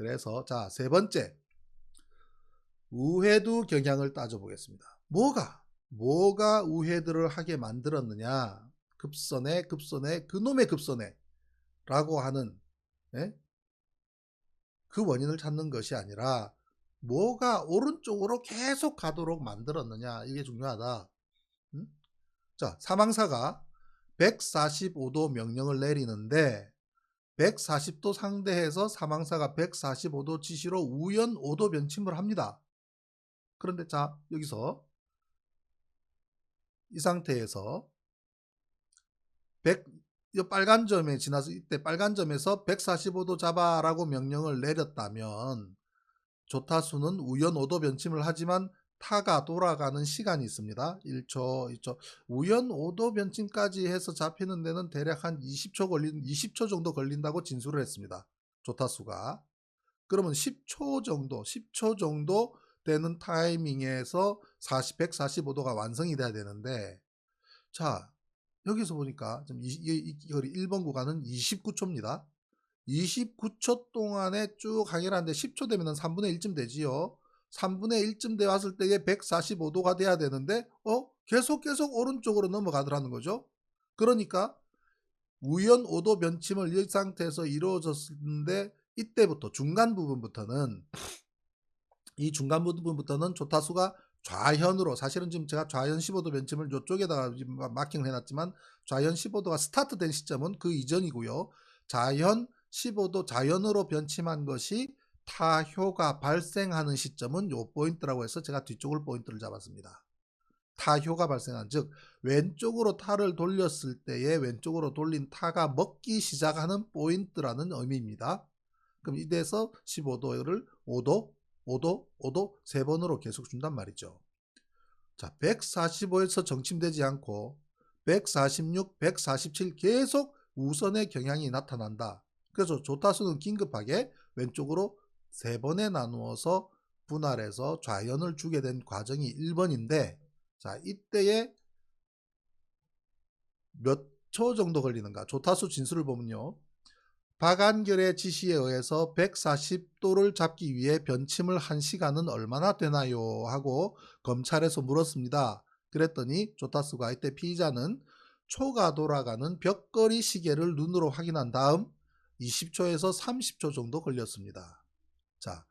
그래서 자, 세 번째. 우회두 경향을 따져보겠습니다. 뭐가? 뭐가 우회두를 하게 만들었느냐? 급선에, 급선에, 그놈의 급선에 라고 하는 예? 그 원인을 찾는 것이 아니라 뭐가 오른쪽으로 계속 가도록 만들었느냐 이게 중요하다. 음? 자 사망사가 145도 명령을 내리는데 140도 상대해서 사망사가 145도 지시로 우연 5도 변침을 합니다. 그런데 자 여기서 이 상태에서 100, 이 빨간 점에 지나서 이때 빨간 점에서 145도 잡아라고 명령을 내렸다면 조타수는 우연 5도 변침을 하지만 타가 돌아가는 시간이 있습니다. 1초, 2초. 우연 5도 변침까지 해서 잡히는 데는 대략 한 20초 걸린 20초 정도 걸린다고 진술을 했습니다. 조타수가. 그러면 10초 정도, 10초 정도 되는 타이밍에서 40, 145도가 완성이 돼야 되는데 자, 여기서 보니까 이, 이, 이, 1번 구간은 29초입니다. 29초 동안에 쭉 항해를 하는데 10초 되면 3분의 1쯤 되지요. 3분의 1쯤 돼 왔을 때에 145도가 돼야 되는데 어 계속 계속 오른쪽으로 넘어가더라는 거죠. 그러니까 우연 5도 변침을 이 상태에서 이루어졌는데 이때부터 중간 부분부터는 이 중간 부분부터는 조타수가 좌현으로 사실은 지금 제가 좌현 15도 변침을 이쪽에다가 마킹을 해놨지만 좌현 15도가 스타트된 시점은 그 이전이고요. 좌현 15도 좌현으로 변침한 것이 타효가 발생하는 시점은 요 포인트라고 해서 제가 뒤쪽을 포인트를 잡았습니다. 타효가 발생한 즉 왼쪽으로 타를 돌렸을 때에 왼쪽으로 돌린 타가 먹기 시작하는 포인트라는 의미입니다. 그럼 이래서 15도를 5도, 5도, 5도 세 번으로 계속 준단 말이죠. 자, 145에서 정침되지 않고 146, 147 계속 우선의 경향이 나타난다. 그래서 조타수는 긴급하게 왼쪽으로 세 번에 나누어서 분할해서 좌연을 주게 된 과정이 1번인데 자 이때에 몇 초 정도 걸리는가 조타수 진술을 보면요 박안결의 지시에 의해서 140도를 잡기 위해 변침을 한 시간은 얼마나 되나요? 하고 검찰에서 물었습니다. 그랬더니 조타수가 이때 피의자는 초가 돌아가는 벽걸이 시계를 눈으로 확인한 다음 20초에서 30초 정도 걸렸습니다. 자,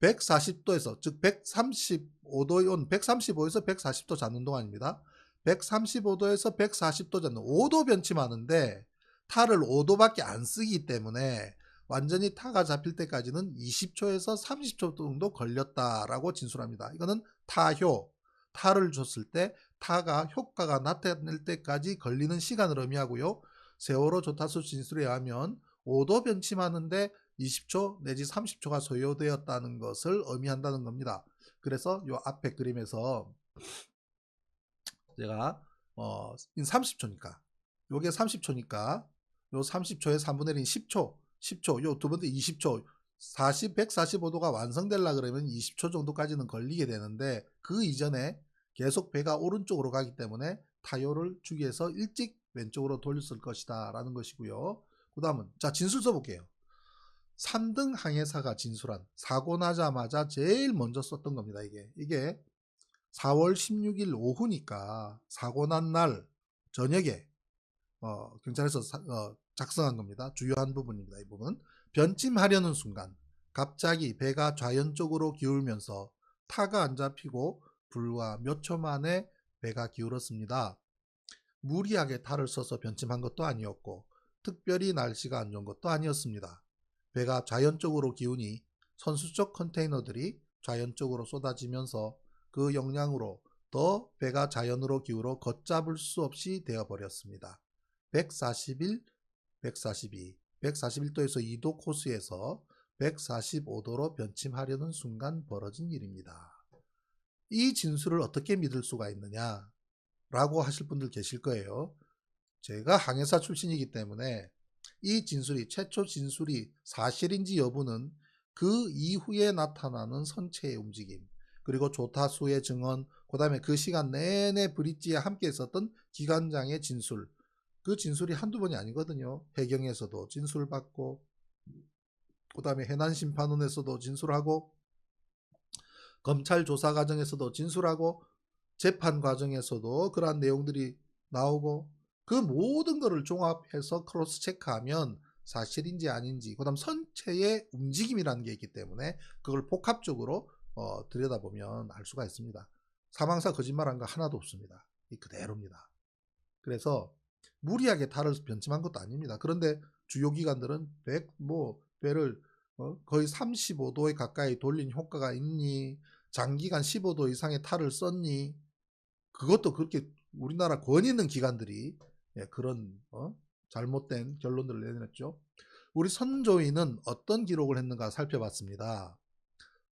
140도에서 즉 135도 135에서 140도 잡는 동안입니다. 135도에서 140도 잡는 5도 변침하는데 타를 5도밖에 안 쓰기 때문에 완전히 타가 잡힐 때까지는 20초에서 30초 정도 걸렸다라고 진술합니다. 이거는 타효, 타를 줬을 때 타가 효과가 나타날 때까지 걸리는 시간을 의미하고요. 세월호 조타수 진술에 의하면 5도 변침하는데 20초 내지 30초가 소요되었다는 것을 의미한다는 겁니다. 그래서 이 앞에 그림에서 제가 어 30초니까 요게 30초니까 요 30초에 3분의 1인 10초 10초 요 두 번째 20초 40, 145도가 완성되려 그러면 20초 정도까지는 걸리게 되는데 그 이전에 계속 배가 오른쪽으로 가기 때문에 타요를 주기 위해서 일찍 왼쪽으로 돌렸을 것이다 라는 것이고요. 그 다음은 자 진술 써볼게요. 3등 항해사가 진술한 사고 나자마자 제일 먼저 썼던 겁니다. 이게 이게 4월 16일 오후니까 사고 난 날 저녁에 어, 경찰에서 사, 어, 작성한 겁니다. 주요한 부분입니다. 이 부분 변침하려는 순간 갑자기 배가 좌연 쪽으로 기울면서 타가 안 잡히고 불과 몇 초 만에 배가 기울었습니다. 무리하게 탈을 써서 변침한 것도 아니었고 특별히 날씨가 안 좋은 것도 아니었습니다. 배가 좌연쪽으로 기우니 선수적 컨테이너들이 좌연쪽으로 쏟아지면서 그 영향으로 더 배가 자연으로 기울어 걷잡을 수 없이 되어버렸습니다. 141, 142, 141도에서 2도 코스에서 145도로 변침하려는 순간 벌어진 일입니다. 이 진술을 어떻게 믿을 수가 있느냐? 라고 하실 분들 계실 거예요. 제가 항해사 출신이기 때문에 이 진술이 최초 진술이 사실인지 여부는 그 이후에 나타나는 선체의 움직임 그리고 조타수의 증언 그 다음에 그 시간 내내 브릿지에 함께 있었던 기관장의 진술 그 진술이 한두 번이 아니거든요. 해경에서도 진술 받고 그 다음에 해난 심판원에서도 진술하고 검찰 조사 과정에서도 진술하고 재판 과정에서도 그러한 내용들이 나오고 그 모든 것을 종합해서 크로스 체크하면 사실인지 아닌지 그다음 선체의 움직임이라는 게 있기 때문에 그걸 복합적으로 어, 들여다보면 알 수가 있습니다. 사망사 거짓말한 거 하나도 없습니다. 이 그대로입니다. 그래서 무리하게 탈을 변침한 것도 아닙니다. 그런데 주요 기관들은 100, 뭐, 배를 어, 거의 35도에 가까이 돌린 효과가 있니? 장기간 15도 이상의 탈을 썼니? 그것도 그렇게 우리나라 권위 있는 기관들이 예, 그런 어? 잘못된 결론들을 내냈죠. 우리 선조위는 어떤 기록을 했는가 살펴봤습니다.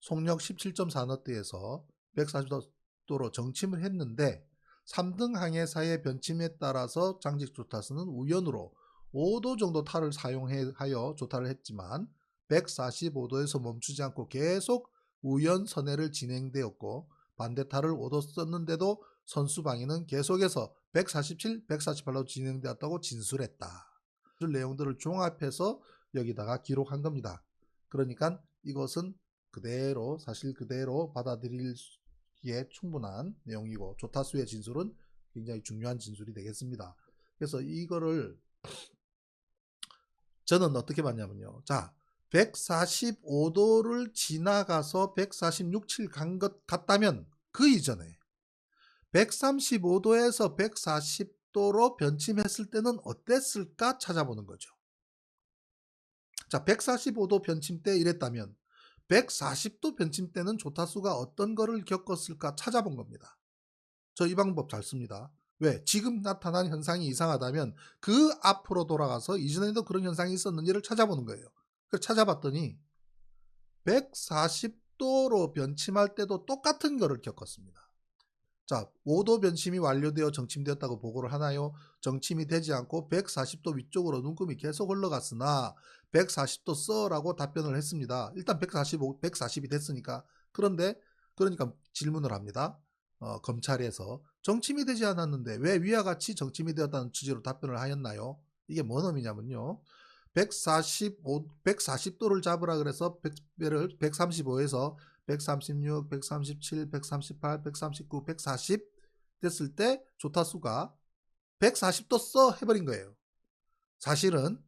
속력 17.4너트에서 140도로 정침을 했는데 3등 항해사의 변침에 따라서 장직 조타스는 우연으로 5도 정도 탈을 사용하여 조타를 했지만 145도에서 멈추지 않고 계속 우연 선회를 진행되었고 반대 탈을 5도 썼는데도 선수 방위는 계속해서 147, 148로 진행되었다고 진술했다. 그 내용들을 종합해서 여기다가 기록한 겁니다. 그러니까 이것은 그대로 사실 그대로 받아들이기에 충분한 내용이고 조타수의 진술은 굉장히 중요한 진술이 되겠습니다. 그래서 이거를 저는 어떻게 봤냐면요. 자, 145도를 지나가서 146, 7 간 것 같다면 그 이전에 135도에서 140도로 변침했을 때는 어땠을까 찾아보는 거죠. 자, 145도 변침 때 이랬다면 140도 변침 때는 조타수가 어떤 거를 겪었을까 찾아본 겁니다. 저 이 방법 잘 씁니다. 왜? 지금 나타난 현상이 이상하다면 그 앞으로 돌아가서 이전에도 그런 현상이 있었는지를 찾아보는 거예요. 그 찾아봤더니 140도로 변침할 때도 똑같은 거를 겪었습니다. 자, 5도 변침이 완료되어 정침되었다고 보고를 하나요? 정침이 되지 않고 140도 위쪽으로 눈금이 계속 흘러갔으나 140도 써라고 답변을 했습니다. 일단 145, 140이 됐으니까. 그런데 그러니까 질문을 합니다. 어, 검찰에서 정침이 되지 않았는데 왜 위와 같이 정침이 되었다는 취지로 답변을 하였나요? 이게 뭔 의미냐면요. 145, 140도를 잡으라 그래서 100배를 135에서 136, 137, 138, 139, 140 됐을 때 조타수가 140도 써 해버린 거예요. 사실은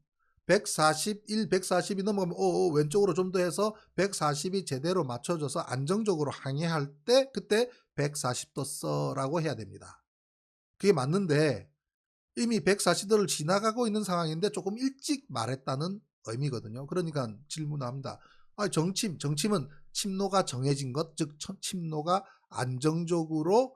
141, 140이 넘어가면 오, 오 왼쪽으로 좀 더 해서 140이 제대로 맞춰져서 안정적으로 항해할 때 그때 140도 써라고 해야 됩니다. 그게 맞는데 이미 140도를 지나가고 있는 상황인데 조금 일찍 말했다는 의미거든요. 그러니까 질문합니다. 아, 정침, 정침은 침노가 정해진 것, 즉 침노가 안정적으로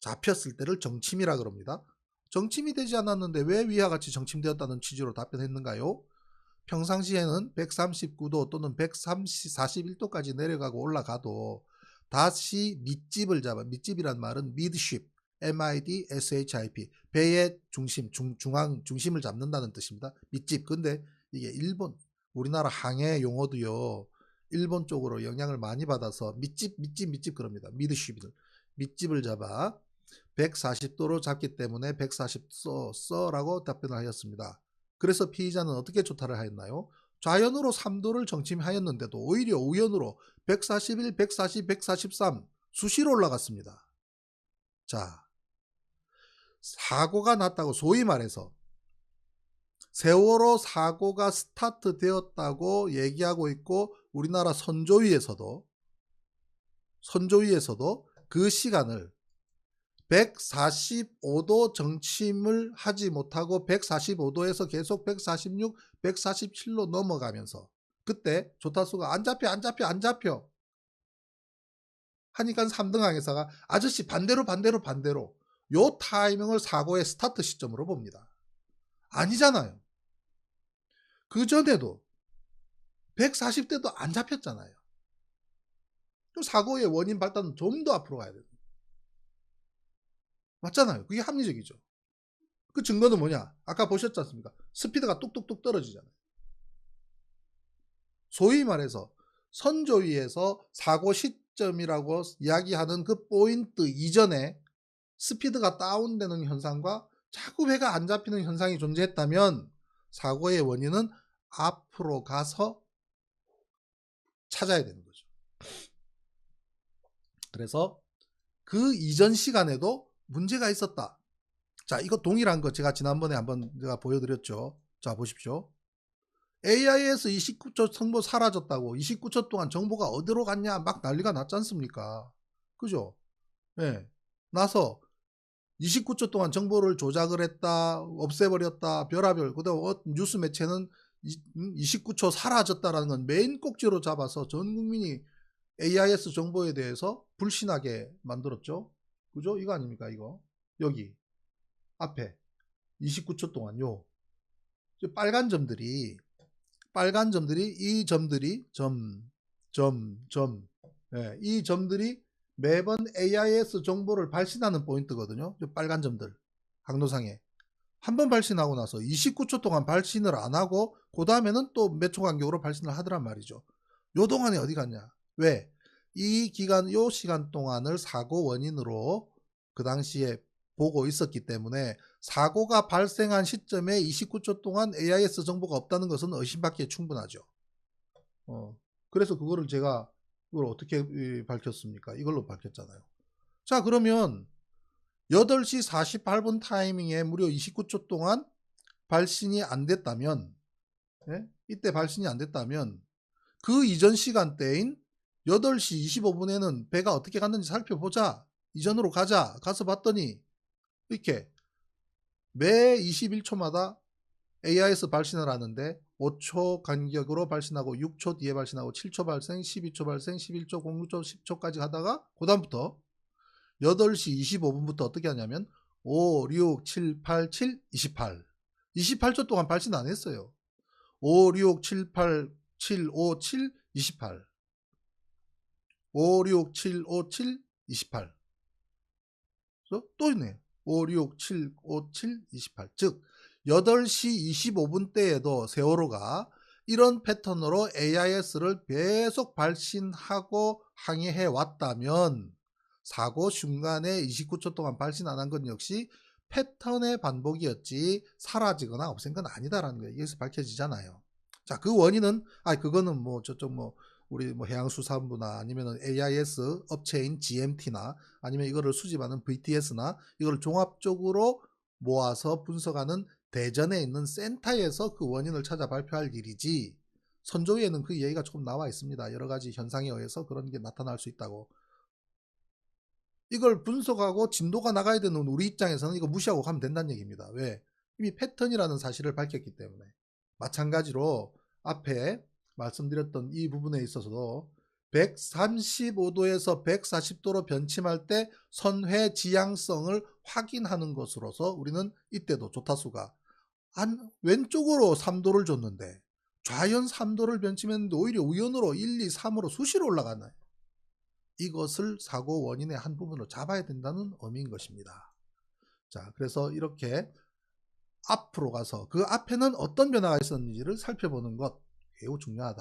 잡혔을 때를 정침이라 그럽니다. 정침이 되지 않았는데 왜 위와 같이 정침되었다는 취지로 답변했는가요? 평상시에는 139도 또는 141도까지 내려가고 올라가도 다시 밑집을 잡아 밑집이란 말은 midship, MID-SHIP 배의 중심, 중, 중앙 중심을 잡는다는 뜻입니다. 밑집. 근데 이게 일본 우리나라 항해 용어도요. 일본 쪽으로 영향을 많이 받아서 밑집, 밑집, 밑집 그럽니다. 미드쉽을 밑집을 잡아 140도로 잡기 때문에 140써 써라고 답변을 하였습니다. 그래서 피의자는 어떻게 조타를 하였나요? 좌연으로 3도를 정침하였는데도 오히려 우연으로 141, 140, 143 수시로 올라갔습니다. 자, 사고가 났다고 소위 말해서 세월호 사고가 스타트 되었다고 얘기하고 있고 우리나라 선조위에서도 선조위에서도 그 시간을 145도 정침을 하지 못하고 145도에서 계속 146, 147로 넘어가면서 그때 조타수가 안 잡혀 안 잡혀 안 잡혀 하니까 3등 항해사가 아저씨 반대로 반대로 반대로 요 타이밍을 사고의 스타트 시점으로 봅니다. 아니잖아요. 그 전에도 140대도 안 잡혔잖아요. 그럼 사고의 원인 발단은 좀 더 앞으로 가야 됩니다. 맞잖아요. 그게 합리적이죠. 그 증거는 뭐냐? 아까 보셨지 않습니까? 스피드가 뚝뚝뚝 떨어지잖아요. 소위 말해서 선조위에서 사고 시점이라고 이야기하는 그 포인트 이전에 스피드가 다운되는 현상과 자꾸 배가 안 잡히는 현상이 존재했다면 사고의 원인은 앞으로 가서 찾아야 되는 거죠. 그래서 그 이전 시간에도 문제가 있었다. 자, 이거 동일한 거 제가 지난번에 한번 제가 보여드렸죠. 자, 보십시오. AIS 29초 정보 사라졌다고 29초 동안 정보가 어디로 갔냐 막 난리가 났지 않습니까? 그죠? 예. 네. 나서 29초 동안 정보를 조작을 했다, 없애버렸다, 별하별. 그다음 어, 뉴스 매체는 29초 음, 사라졌다라는 건 메인 꼭지로 잡아서 전 국민이 AIS 정보에 대해서 불신하게 만들었죠. 그죠? 이거 아닙니까? 이거. 여기. 앞에. 29초 동안 요. 빨간 점들이, 빨간 점들이, 이 점들이, 점, 점, 점. 네, 이 점들이 매번 AIS 정보를 발신하는 포인트거든요. 빨간 점들. 항로상에. 한 번 발신하고 나서 29초 동안 발신을 안 하고 그 다음에는 또 몇 초 간격으로 발신을 하더란 말이죠. 요 동안에 어디 갔냐? 왜? 이 기간, 요 시간 동안을 사고 원인으로 그 당시에 보고 있었기 때문에 사고가 발생한 시점에 29초 동안 AIS 정보가 없다는 것은 의심받기에 충분하죠. 어, 그래서 그거를 제가 이걸 어떻게 밝혔습니까? 이걸로 밝혔잖아요. 자, 그러면 8시 48분 타이밍에 무려 29초 동안 발신이 안 됐다면, 네? 이때 발신이 안 됐다면, 그 이전 시간대인 8시 25분에는 배가 어떻게 갔는지 살펴보자. 이전으로 가자. 가서 봤더니, 이렇게 매 21초마다 AIS 발신을 하는데 5초 간격으로 발신하고 6초 뒤에 발신하고 7초 발생, 12초 발생, 11초, 06초, 10초까지 하다가 그 다음부터 8시 25분부터 어떻게 하냐면 5, 6, 7, 8, 7, 28 28초 동안 발신 안 했어요. 5, 6, 7, 8, 7, 5, 7, 28 5, 6, 7, 5, 7, 28 또 있네. 5, 6, 7, 5, 7, 28. 즉, 8시 25분 때에도 세월호가 이런 패턴으로 AIS를 계속 발신하고 항해해 왔다면 사고 중간에 29초 동안 발신 안 한 건 역시 패턴의 반복이었지 사라지거나 없앤 건 아니다라는 게 여기서 밝혀지잖아요. 자, 그 원인은 아 그거는 뭐 저쪽 뭐 우리 뭐 해양수산부나 아니면은 AIS 업체인 GMT나 아니면 이거를 수집하는 VTS나 이걸 종합적으로 모아서 분석하는 대전에 있는 센터에서 그 원인을 찾아 발표할 일이지 선조에는 그 얘기가 조금 나와 있습니다. 여러 가지 현상에 의해서 그런 게 나타날 수 있다고. 이걸 분석하고 진도가 나가야 되는 우리 입장에서는 이거 무시하고 가면 된다는 얘기입니다. 왜? 이미 패턴이라는 사실을 밝혔기 때문에. 마찬가지로 앞에 말씀드렸던 이 부분에 있어서도 135도에서 140도로 변침할 때 선회 지향성을 확인하는 것으로서 우리는 이때도 조타수가 한 왼쪽으로 3도를 줬는데 좌연 3도를 변침했는데 오히려 우연으로 1, 2, 3으로 수시로 올라가나요? 이것을 사고 원인의 한 부분으로 잡아야 된다는 의미인 것입니다. 자, 그래서 이렇게 앞으로 가서 그 앞에는 어떤 변화가 있었는지를 살펴보는 것 매우 중요하다.